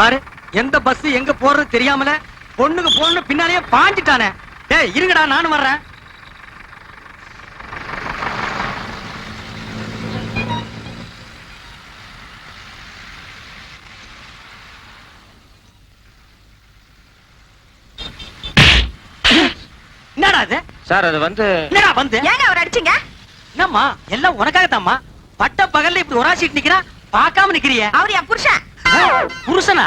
பாரு எந்த பஸ் எங்க போறது தெரியாமல பொண்ணுக்கு போன்னு பின்னாலேயே பாஞ்சிட்டானே. டேய் இருங்கடா நானும் வர்றேன். என்னடா இது? சார் அது வந்து என்னடா வந்து? ஏங்க அவர் அடிச்சீங்க? என்னம்மா எல்லாம் உனக்காகத்தாம்மா? பட்ட பகல்ல இப்படி ஒராசிட்டு நிக்கிறா? பார்க்காம நிக்கிறிய. அவர் என் புருஷன். புருஷனா?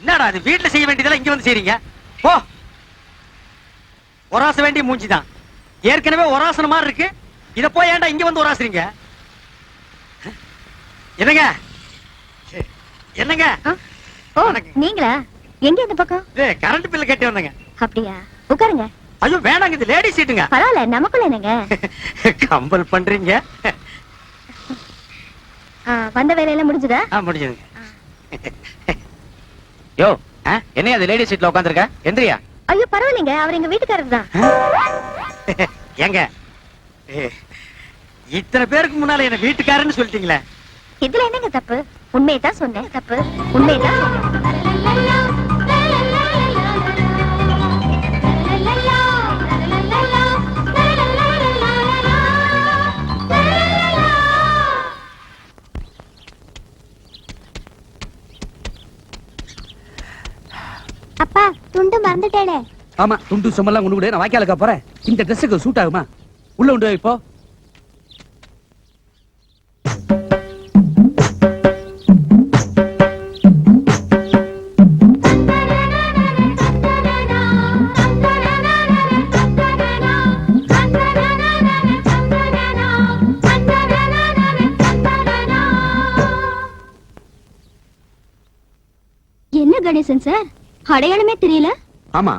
என்னடா அது வீட்டுல செய்ய வேண்டியதெல்லாம் இங்க வந்து செய்றீங்க? போ. ஒராச வேண்டிய மூஞ்சிதான் ஏற்கனவே ஒராசன மாதிரி இருக்கு. இத போய் ஏன்டா இங்க வந்து ஒராசுறீங்க என்னங்க? என்னங்க? ஓ. நீங்களா? எங்க இந்த பக்கம்? கரண்ட் பில் கட்டி வந்தங்க. அப்படியா? உட்காருங்க. ஐயோ வேணாங்க இது லேடி சீட்டுங்க பரவாயில்ல நமக்குள்ள என்னங்க? கம்பல் பண்றீங்க. வந்த வேலையெல்லாம் முடிஞ்சுதா? முடிஞ்சதுங்க. யோ? என்ன அது லேடி சீட்ல உட்காந்துருக்க எந்திரியா? ஐயோ பரவாயில்லைங்க. அவர் எங்க வீட்டுக்காரர் தான். ஏங்க ஏ, இத்தனை பேருக்கு முன்னால என்ன வீட்டுக்காரன்னு சொல்லிட்டீங்களே. இதுல என்னங்க தப்பு? உண்மையை தான் சொன்னேன். தப்பு. உண்மையை தான் துண்டு மறந்துட்டேனே. ஆமா துண்டு சும்மெல்லாம் கொண்டு விடு நான் வாய்க்காலுக்கா போறேன். இந்த ட்ரெஸ்ஸுக்கு சூட் ஆகுமா? உள்ள உண்டு இப்போ என்ன கணேசன் சார்? அடையாளமே தெரியல. ஆமா.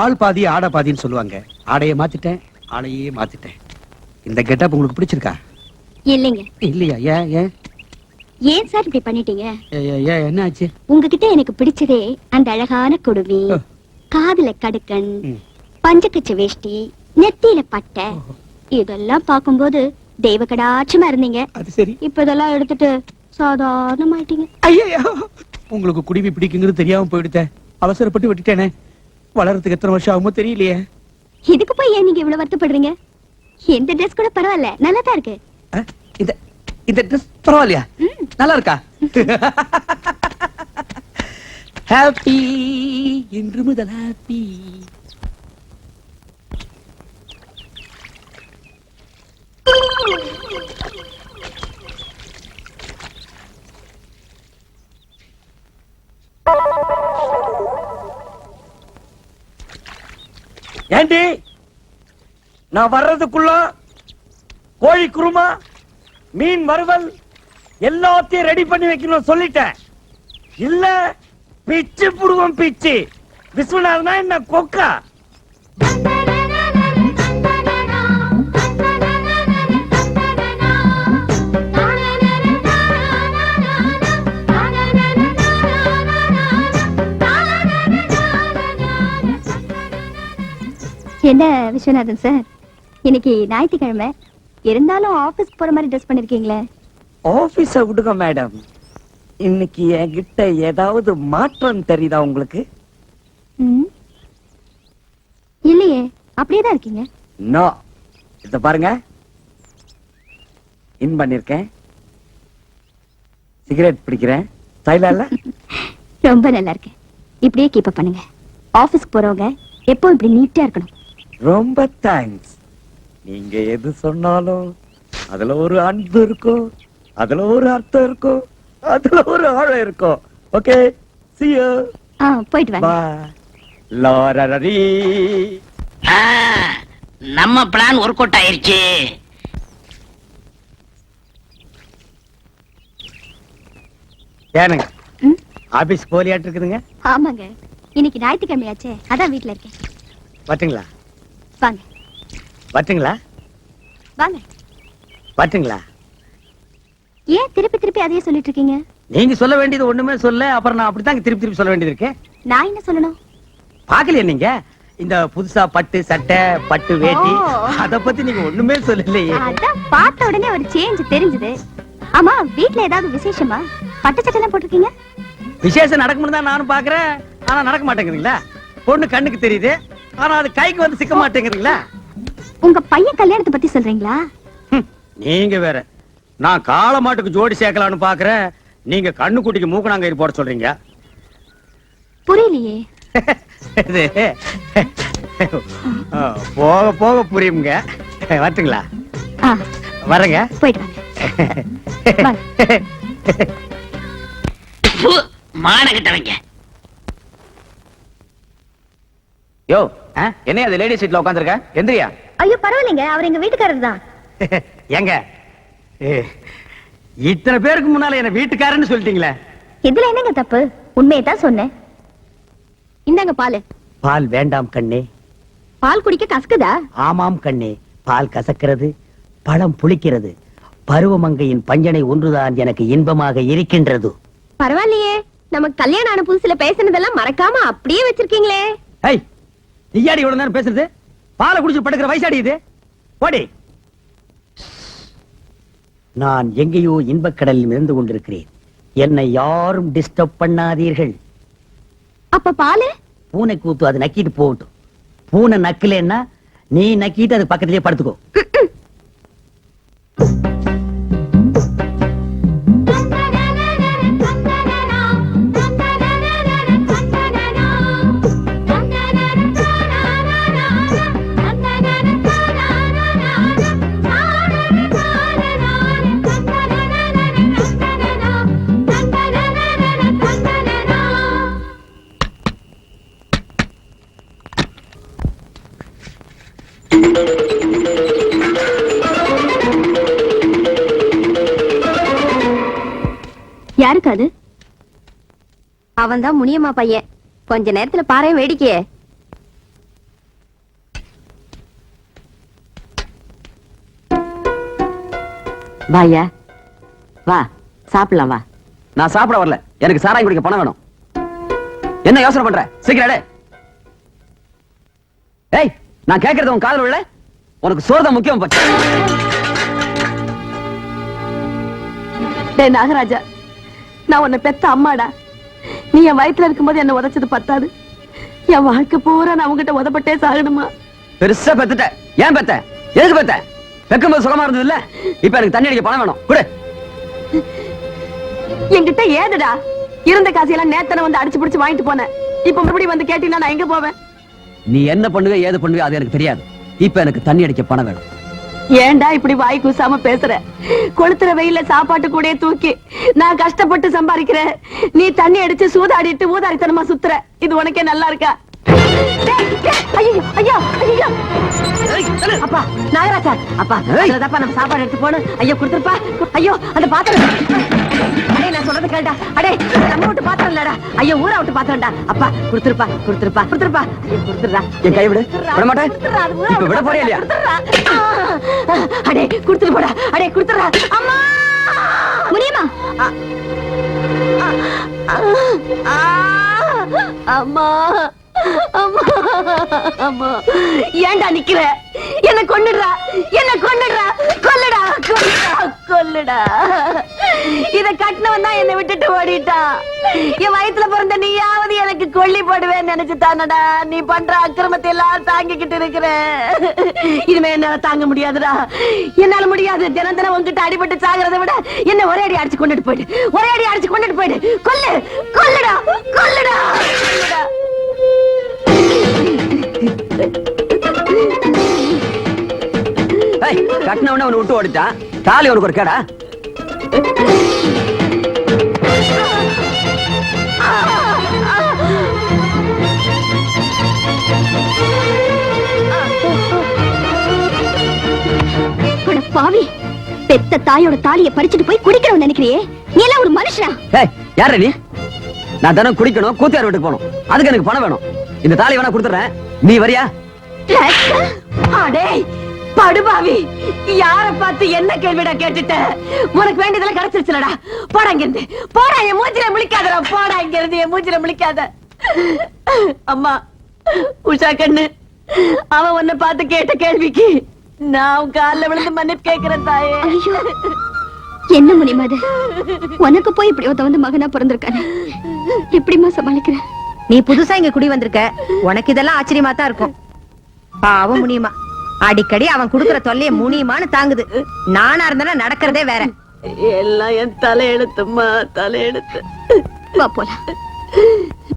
ஆள் பாதி ஆடை பாதின்னு சொல்லுவாங்க. ஆடையை மாத்திட்டேன் ஆளையே மாத்திட்டேன். இந்த கெட்டப் உங்களுக்கு பிடிச்சிருக்கா? இல்லைங்க. இல்லையா? ஏன் ஏன்? ஏன் சார் இப்படி பண்ணிட்டீங்க? ஏன் என்ன ஆச்சு? உங்ககிட்ட எனக்கு பிடிச்சதே அந்த அழகான குடுமி. காதுல கடுக்கன். பஞ்சக்கச்ச வேஷ்டி நெத்தியில பட்டை. இதெல்லாம் பார்க்கும்போது தெய்வ கடாட்சமா இருந்தீங்க. அது சரி. இப்ப இதெல்லாம் எடுத்துட்டு சாதாரணமாயிட்டீங்க. ஐயோ உங்களுக்கு குடிமி பிடிக்குங்கிறது தெரியாம போயிடுத்தேன் அவசரப்பட்டு விட்டுட்டேனே. வளர்றதுக்கு எத்தனை வருஷம் ஆகுமோ தெரியலையே. இதுக்கு போய் ஏன் நீங்க இவ்வளவு வருத்தப்படுறீங்க? எந்த ட்ரெஸ் கூட பரவாயில்ல. நல்லா தான் இருக்கு இந்த இந்த ட்ரெஸ் பரவாயில்லையா? நல்லா இருக்கா ஹாப்பி இன்று முதல் ஹாப்பி ஏண்டி? நான் வர்றதுக்குள்ள கோழி குருமா மீன் வறுவல் எல்லாத்தையும் ரெடி பண்ணி வைக்கணும் சொல்லிட்டேன். இல்ல பிச்சு புடுவோம் பிச்சு. விஸ்வநாதனா என்ன கொக்கா? என்ன விஸ்வநாதன் சார்? இன்னைக்கு ஞாயிற்றுக்கிழமை. இருந்தாலும் ஆபீஸ்க்கு போற மாதிரி ட்ரெஸ் பண்ணிருக்கீங்களே? ஆபீஸ விடுங்க மேடம். இன்னைக்கு என்கிட்ட ஏதாவது மாற்றம் தெரியுதா உங்களுக்கு. இல்லையே அப்படியே தான் இருக்கீங்க. நோ. இத பாருங்க. இன் பண்ணிருக்கேன். சிகரெட் பிடிக்கிறேன். ஸ்டைலா ரொம்ப நல்லா இருக்கு இப்படியே கீப் பண்ணுங்க. ஆபீஸ்க்கு போறவங்க எப்போ இப்படி நீட்டா இருக்கணும். ரொம்ப தேங்க்ஸ் நீங்க எது சொன்னாலும் அதுல ஒரு அன்பு இருக்கும் அதுல ஒரு அர்த்தம் இருக்கும் அதுல ஒரு ஆழம் இருக்கும் ஓகே see you. ஆ போயிட்டு லாரரரி ஆ, நம்ம பிளான் ஒர்க் அவுட் ஆயிருச்சு. ஏனுங்க? ஆபீஸ் போலியாட்டு இருக்குதுங்க ஆமாங்க. இன்னைக்கு ஞாயிற்றுக்கிழமையாச்சே. அதான் வீட்ல இருக்கேன். வட்டுங்களா வாங்க. வட்டுங்களா வாங்க. வட்டுங்களா ஏன் திருப்பி திருப்பி அதையே சொல்லிட்டு இருக்கீங்க? நீங்க சொல்ல வேண்டியது ஒண்ணுமே சொல்ல அப்புறம் நான் அப்படித்தான் திருப்பி திருப்பி சொல்ல வேண்டியது இருக்கு. நான் என்ன சொல்லணும்? பாக்கலையா நீங்க? இந்த புதுசா பட்டு சட்டை பட்டு வேட்டி. அத பத்தி நீங்க ஒண்ணுமே சொல்லலையே. அதான் பார்த்த உடனே ஒரு சேஞ்ச் தெரிஞ்சது. ஆமா வீட்ல ஏதாவது விசேஷமா? பட்டு சட்டை எல்லாம் போட்டிருக்கீங்க? விசேஷம் நடக்கும்னு தான் நானும் பாக்குறேன் ஆனா நடக்க மாட்டேங்குதுங்களா பொண்ணு கண்ணுக்கு தெரியுது. ஆனா அது கைக்கு வந்து சிக்க மாட்டேங்குதுங்களா உங்க பையன் கல்யாணத்தை பத்தி சொல்றீங்களா? நீங்க வேற. நான் காளை மாட்டுக்கு ஜோடி சேர்க்கலாம்னு பாக்குறேன். நீங்க கண்ணு குட்டிக்கு மூக்கணாங்கயிறு போட சொல்றீங்க. புரியலையே. போக போக புரியுங்க வரட்டுங்களா? வரேங்க. போயிட்டு மானகிட்டவங்க. யோ என்ன அது லேடி சீட்ல உட்காந்துருக்க எந்திரியா? ஐயோ பரவாயில்லைங்க. அவர் எங்க வீட்டுக்காரர் தான். ஏங்க ஏ, இத்தனை பேருக்கு முன்னால என்ன வீட்டுக்காரன்னு சொல்லிட்டீங்களே. இதுல என்னங்க தப்பு? உண்மையை தான் சொன்னேன். இந்தாங்க பால். பால் வேண்டாம் கண்ணே. பால் குடிக்க கசக்குதா? ஆமாம் கண்ணே. பால் கசக்கிறது பழம் புளிக்கிறது. பருவமங்கையின் பஞ்சனை ஒன்றுதான் எனக்கு இன்பமாக இருக்கின்றது. பரவாயில்லையே. நமக்கு கல்யாணம் ஆன புதுசுல பேசினதெல்லாம் மறக்காம அப்படியே வச்சிருக்கீங்களே. நீயாடி இவ்வளவு நேரம் பேசுறது? பாலை குடிச்சு படுக்கிற வயசாடி இது? போடி. நான் எங்கேயோ இன்பக்கடலில் இருந்து கொண்டிருக்கிறேன். என்னை யாரும் டிஸ்டர்ப் பண்ணாதீர்கள். அப்ப பாலு? பூனை கூத்து அது நக்கிட்டு போகட்டும். பூனை நக்கலன்னா நீ நக்கிட்டு அது பக்கத்திலேயே படுத்துக்கோ. அது அவன் தான் முனியம்மா பையன். கொஞ்ச நேரத்துல பாரு வேடிக்கையே. வாயா வா சாப்பிடலாம் வா. நான் சாப்பிட வரல. எனக்கு சாராயம் குடிக்க பணம் வேணும். என்ன யோசனை பண்ற? சீக்கிரம். ஏய் நான் கேக்குறது உன் காதல் விழ உனக்கு சோறு முக்கியம் நாகராஜா. நான் உன்னை பெத்த அம்மாடா. நீ என் வயித்துல இருக்கும்போது என்ன உதைச்சது பத்தாது. என் வாழ்க்கை பூரா நான் உங்ககிட்ட உதப்பட்டே சாகணுமா? பெருசா பெத்துட்ட. ஏன் பெத்த? எதுக்கு பெத்த? பெக்கும்போது சுகமா இருந்தது இல்ல இப்ப எனக்கு தண்ணி அடிக்க பணம் வேணும். குடு. என்கிட்ட ஏதுடா? இருந்த காசையெல்லாம் நேத்தனை வந்து அடிச்சு பிடிச்சு வாங்கிட்டு போனேன். இப்ப மறுபடியும் வந்து கேட்டீங்கன்னா நான் எங்க போவேன்? நீ என்ன பண்ணுவ ஏது பண்ணுவ அது எனக்கு தெரியாது. இப்ப எனக்கு தண்ணி அடிக்க பணம் வேணும். ஏன்டா இப்படி வாய் கூசாம பேசுற? கொளுத்துற வெயில சாப்பாட்டு கூட தூக்கி நான் கஷ்டப்பட்டு சம்பாதிக்கிறேன். நீ தண்ணி அடிச்சு சூதாடிட்டு ஊதாரித்தனமா சுத்துற. இது உனக்கே நல்லா இருக்கா. அப்பா நாகராஜா. அப்பா நம்ம சாப்பாடு எடுத்து போகணும். ஐயோ கொடுத்துருப்பா. ஐயோ அந்த பாத்திரம். அடே நான் சொல்றது கேட்டா அடே நம்ம விட்டு பாத்திரம் இல்லடா ஐயோ ஊரா விட்டு பாத்திரம்டா. அப்பா கொடுத்துருப்பா கொடுத்துருப்பா கொடுத்துருப்பா. ஐயோ கொடுத்துடுறா. என் கை விடு. மாட்டேன். இப்ப போறியா இல்லையா? அடே கொடுத்துட்டு போடா. அடே அம்மா! அம்மா அம்மா அம்மா. ஏன்டா நிக்கிற? என்ன கொன்னுடுறா. என்ன கொன்னுடுறா. கொல்லுடா கொல்லுடா கொல்லுடா. இத கட்டினவன் தான் என்னை விட்டுட்டு ஓடிட்டா. என் வயித்துல பிறந்த நீயாவது எனக்கு கொல்லி போடுவேன்னு நினைச்சு தானடா. நீ பண்ற அக்கிரமத்தை எல்லாம் தாங்கிக்கிட்டு இருக்கிற. இனிமே என்னால தாங்க முடியாதுடா. என்னால முடியாது. தினம் தினம் உங்ககிட்ட அடிபட்டு சாகிறத விட என்ன ஒரே அடி அடிச்சு கொண்டுட்டு போயிடு. ஒரே அடி அடிச்சு கொண்டுட்டு போயிடு. கொல்லு. கொல்லுடா. கொல்லுடா. கட்டினவன அவனை விட்டு ஓடிட்டான். தாலி உனக்கு ஒரு கேடா. பாவி பெத்த தாயோட தாலிய பறிச்சுட்டு போய் குடிக்கிறவன் நினைக்கிறியே? நீ எல்லாம் ஒரு மனுஷனா? ஏய் யார நீ? நான் தினம் குடிக்கணும் கூத்தியார் வீட்டுக்கு போகணும். அதுக்கு எனக்கு பணம் வேணும். இந்த தாலி வேணா கொடுத்துறேன் நீ வரியா? ராஸ்கல். படுபாவி யார பார்த்து என்ன கேள்விடா கேட்டுட்ட? உனக்கு வேண்டியதெல்லாம் கிடைச்சிருச்சுலடா. போடா இங்கிருந்து. போடா என் மூஞ்சில முழிக்காதடா. போடா இங்க இருந்து என் மூஞ்சில முழிக்காத. அம்மா உஷா கண்ணு. அவன் உன்னை பார்த்து கேட்ட கேள்விக்கு நான் கால்ல விழுந்து மன்னிப்பு கேட்கிறேன் தாயே. ஐயோ என்ன முனிமா அது? உனக்கு போய் இப்படி ஒருத்த வந்து மகனா பிறந்திருக்கானே. எப்படிம்மா சமாளிக்கிற? நீ புதுசா இங்க குடி வந்திருக்க. உனக்கு இதெல்லாம் ஆச்சரியமா தான் இருக்கும். பாவம் முனியுமா அடிக்கடி அவன் குடுக்கற தொல்லைய முனியுமான்னு தாங்குது. நானா இருந்தா நடக்கிறதே வேற. எல்லாம் என் தலையெழுத்தும்மா தலையெழுத்து. வா போலாம்.